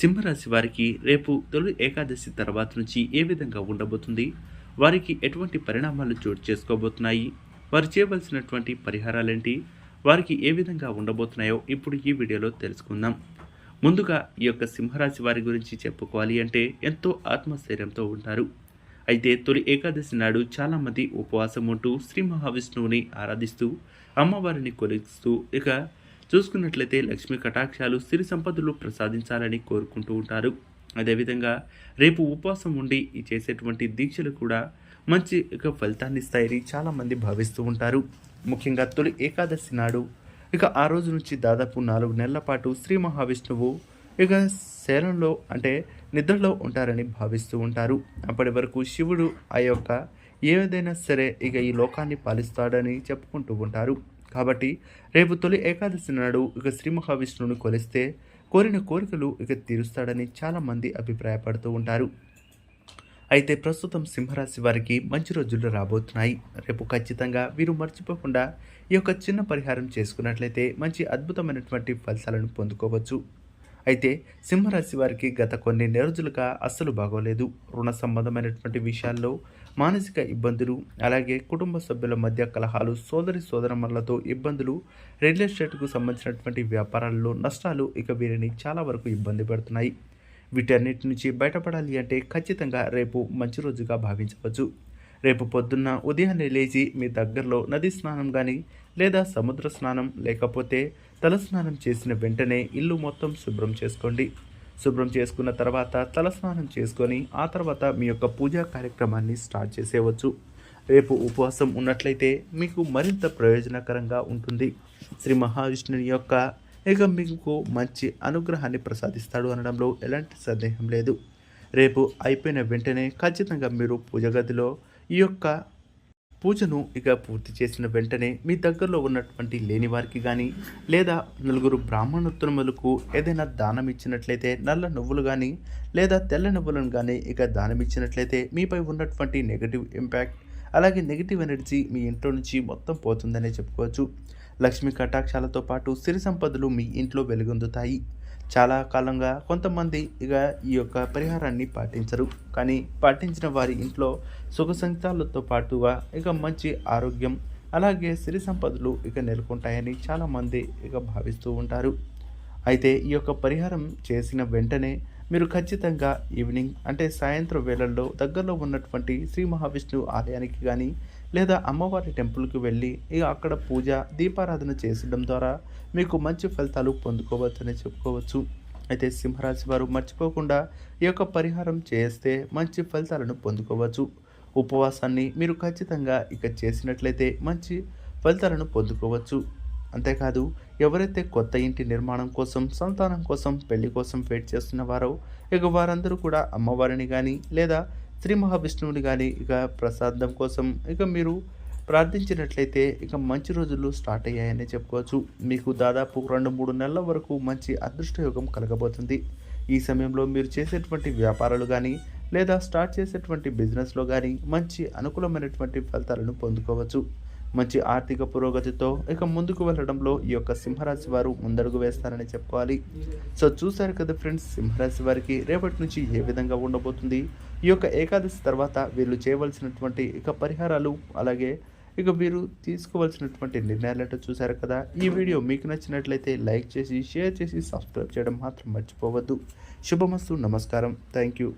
సింహరాశి వారికి రేపు తొలి ఏకాదశి తర్వాత నుంచి ఏ విధంగా ఉండబోతుంది? వారికి ఎటువంటి పరిణామాలు చోటు చేసుకోబోతున్నాయి? వారు చేయవలసినటువంటి పరిహారాలేంటి? వారికి ఏ విధంగా ఉండబోతున్నాయో ఇప్పుడు ఈ వీడియోలో తెలుసుకుందాం. ముందుగా ఈ యొక్క సింహరాశి వారి గురించి చెప్పుకోవాలి అంటే ఎంతో ఆత్మస్థైర్యంతో ఉంటారు. అయితే తొలి ఏకాదశి నాడు చాలామంది ఉపవాసం ఉంటూ శ్రీ మహావిష్ణువుని ఆరాధిస్తూ అమ్మవారిని కొలిస్తూ ఇక చూసుకున్నట్లయితే లక్ష్మీ కటాక్షాలు సిరి సంపదలు ప్రసాదించాలని కోరుకుంటూ ఉంటారు. అదేవిధంగా రేపు ఉపవాసం ఉండి ఈ చేసేటువంటి దీక్షలు కూడా మంచి ఇక ఫలితాన్ని ఇస్తాయని చాలామంది భావిస్తూ ఉంటారు. ముఖ్యంగా తొలి ఏకాదశి నాడు ఇక ఆ రోజు నుంచి దాదాపు నాలుగు నెలల పాటు శ్రీ మహావిష్ణువు ఇక శరణంలో అంటే నిద్రలో ఉంటారని భావిస్తూ ఉంటారు. అప్పటి వరకు శివుడు ఆ యొక్క ఏదైనా సరే ఇక ఈ లోకాన్ని పాలిస్తాడని చెప్పుకుంటూ ఉంటారు. కాబట్టి రేపు తొలి ఏకాదశి నాడు ఇక శ్రీ మహావిష్ణువుని కొలిస్తే కోరిన కోరికలు ఇక తీరుస్తాడని చాలామంది అభిప్రాయపడుతూ ఉంటారు. అయితే ప్రస్తుతం సింహరాశి వారికి మంచి రోజులు రాబోతున్నాయి. రేపు ఖచ్చితంగా వీరు మర్చిపోకుండా ఈ యొక్క చిన్న పరిహారం చేసుకున్నట్లయితే మంచి అద్భుతమైనటువంటి ఫలితాలను పొందుకోవచ్చు. అయితే సింహరాశి వారికి గత కొన్ని రోజులుగా అస్సలు బాగోలేదు. రుణ సంబంధమైనటువంటి విషయాల్లో మానసిక ఇబ్బందులు అలాగే కుటుంబ సభ్యుల మధ్య కలహాలు సోదరి సోదరమ్మలతో ఇబ్బందులు రియల్ ఎస్టేట్కు సంబంధించినటువంటి వ్యాపారాల్లో నష్టాలు ఇక వీరిని చాలా వరకు ఇబ్బంది పెడుతున్నాయి. వీటన్నిటి నుంచి బయటపడాలి అంటే ఖచ్చితంగా రేపు మంచి రోజుగా భావించవచ్చు. రేపు పొద్దున్న ఉదయాన్నే లేచి మీ దగ్గరలో నది స్నానం కానీ లేదా సముద్ర స్నానం లేకపోతే తల స్నానం చేసిన వెంటనే ఇల్లు మొత్తం శుభ్రం చేసుకోండి. శుభ్రం చేసుకున్న తర్వాత తలస్నానం చేసుకొని ఆ తర్వాత మీ యొక్క పూజా కార్యక్రమాన్ని స్టార్ట్ చేసేవచ్చు. రేపు ఉపవాసం ఉన్నట్లయితే మీకు మరింత ప్రయోజనకరంగా ఉంటుంది. శ్రీ మహావిష్ణుని యొక్క ఇక మీకు మంచి అనుగ్రహాన్ని ప్రసాదిస్తాడు అనడంలో ఎలాంటి సందేహం లేదు. రేపు అయిపోయిన వెంటనే ఖచ్చితంగా మీరు పూజ గదిలో ఈ యొక్క పూజను ఇక పూర్తి చేసిన వెంటనే మీ దగ్గరలో ఉన్నటువంటి లేని వారికి కానీ లేదా నలుగురు బ్రాహ్మణోత్తములకు ఏదైనా దానం ఇచ్చినట్లయితే నల్ల నువ్వులు కానీ లేదా తెల్ల నువ్వులను కానీ ఇక దానం ఇచ్చినట్లయితే మీపై ఉన్నటువంటి నెగిటివ్ ఇంపాక్ట్ అలాగే నెగిటివ్ ఎనర్జీ మీ ఇంట్లో నుంచి మొత్తం పోతుందనే చెప్పుకోవచ్చు. లక్ష్మీ కటాక్షాలతో పాటు సిరి సంపదలు మీ ఇంట్లో వెలుగొందుతాయి. చాలా కాలంగా కొంతమంది ఇక ఈ యొక్క పరిహారాన్ని పాటించరు. కానీ పాటించిన వారి ఇంట్లో సుఖ సంతాలతో పాటుగా ఇక మంచి ఆరోగ్యం అలాగే సిరి సంపదలు ఇక నెలకొంటాయని చాలామంది ఇక భావిస్తూ ఉంటారు. అయితే ఈ యొక్క పరిహారం చేసిన వెంటనే మీరు ఖచ్చితంగా ఈవినింగ్ అంటే సాయంత్రం వేళల్లో దగ్గరలో ఉన్నటువంటి శ్రీ మహావిష్ణువు ఆలయానికి కానీ లేదా అమ్మవారి టెంపుల్కి వెళ్ళి ఇక అక్కడ పూజ దీపారాధన చేసడం ద్వారా మీకు మంచి ఫలితాలు పొందుకోవచ్చని చెప్పుకోవచ్చు. అయితే సింహరాశి వారు మర్చిపోకుండా ఈ యొక్క పరిహారం చేస్తే మంచి ఫలితాలను పొందుకోవచ్చు. ఉపవాసాన్ని మీరు ఖచ్చితంగా ఇక చేసినట్లయితే మంచి ఫలితాలను పొందుకోవచ్చు. అంతేకాదు ఎవరైతే కొత్త ఇంటి నిర్మాణం కోసం సంతానం కోసం పెళ్ళి కోసం వెయిట్ చేస్తున్నవారో ఇక వారందరూ కూడా అమ్మవారిని కానీ లేదా శ్రీ మహావిష్ణువుని కానీ ఇక ప్రసాదం కోసం ఇక మీరు ప్రార్థించినట్లయితే ఇక మంచి రోజులు స్టార్ట్ అయ్యాయని చెప్పుకోవచ్చు. మీకు దాదాపు రెండు మూడు నెలల వరకు మంచి అదృష్టయోగం కలగబోతుంది. ఈ సమయంలో మీరు చేసేటువంటి వ్యాపారాలు కానీ లేదా స్టార్ట్ చేసేటువంటి బిజినెస్లో కానీ మంచి అనుకూలమైనటువంటి ఫలితాలను పొందుకోవచ్చు. మంచి ఆర్థిక పురోగతితో ఇక ముందుకు వెళ్ళడంలో ఈ యొక్క సింహరాశి వారు ముందడుగు వేస్తారని చెప్పుకోవాలి. సో చూశారు కదా ఫ్రెండ్స్ సింహరాశి వారికి రేపటి నుంచి ఏ విధంగా ఉండబోతుంది? ఈ యొక్క ఏకాదశి తర్వాత వీళ్ళు చేయవలసినటువంటి ఇక పరిహారాలు అలాగే ఇక వీరు తీసుకోవాల్సినటువంటి నిర్ణయాలంటూ చూశారు కదా? ఈ వీడియో మీకు నచ్చినట్లయితే లైక్ చేసి షేర్ చేసి సబ్స్క్రైబ్ చేయడం మాత్రం మర్చిపోవద్దు. శుభమస్తు నమస్కారం. Thank you.